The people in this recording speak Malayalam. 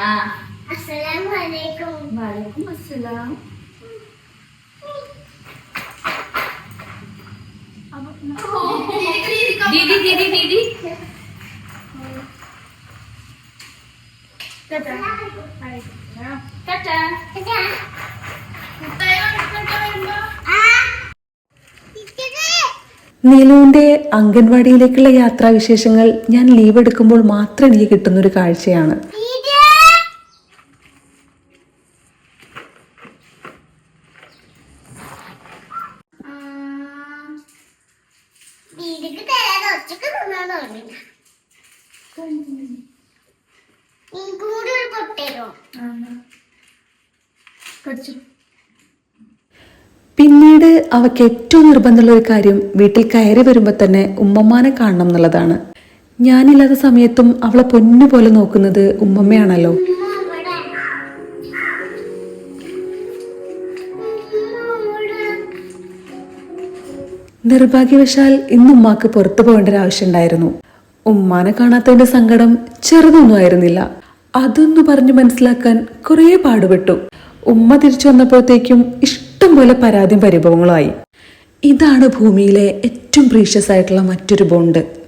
ആ അസ്സലാമു അലൈക്കും വലൈക്കും അസ്സലാം ദീദി ദീദി ദീദി ടാറ്റാ. ടാറ്റാ. ആ ഇച്ചത് നീലുവിന്റെ അംഗൻവാടിയിലേക്കുള്ള യാത്രാവിശേഷങ്ങൾ ഞാൻ ലീവ് എടുക്കുമ്പോൾ മാത്രം എനിക്ക് കിട്ടുന്ന ഒരു കാഴ്ചയാണ്. വീടിക്ക് തരാതെ തിന്നാന്ന് പൊട്ടേരോ കടിച്ചു. പിന്നീട് അവക്ക് ഏറ്റവും നിർബന്ധമുള്ള ഒരു കാര്യം വീട്ടിൽ കയറി വരുമ്പോൾ തന്നെ ഉമ്മമാനെ കാണണം എന്നുള്ളതാണ്. ഞാനില്ലാത്ത സമയത്തും അവളെ പൊന്നു പോലെ നോക്കുന്നത് ഉമ്മമ്മയാണല്ലോ. നിർഭാഗ്യവശാൽ ഇന്ന് ഉമ്മാക്ക് പുറത്തു പോകേണ്ട ഒരു ആവശ്യമുണ്ടായിരുന്നു ഉമ്മാനെ കാണാത്തതിന്റെ സങ്കടം ചെറുതൊന്നും ആയിരുന്നില്ല. അതൊന്നു പറഞ്ഞു മനസ്സിലാക്കാൻ കുറേ പാടുപെട്ടു. ഉമ്മ തിരിച്ചു വന്നപ്പോഴത്തേക്കും ഇഷ്ടം പോലെ പരാതിയും പരിഭവങ്ങളുമായി ഇതാണ് ഭൂമിയിലെ ഏറ്റവും പ്രീഷ്യസ് ആയിട്ടുള്ള മറ്റൊരു ബോണ്ട്